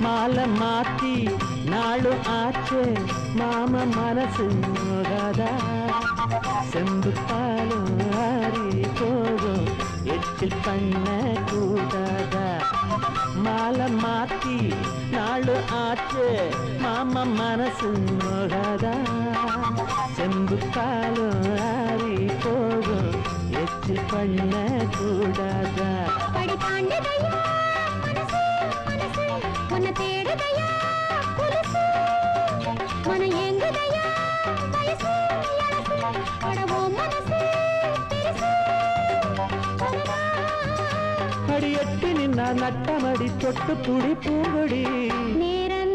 மாலை மாத்தி நாளு ஆச்சு. மாம மனசு நோகாதா செம்பு பாலும் ஆறி போதும். எச்சில் பண்ண கூடாதா. மாலை மாத்தி நாளு ஆச்சு. மாம மனசு நோகாதா செம்பு பாலும் ஆறி போதும். எச்சில் பண்ண கூடாதா. உன்னை தேடுதையா புதுசு. மனம் ஏங்குதையா வயசு மனசு நின்னா நட்டமடி தொட்டு புடி பூங்கொடி. நேரம்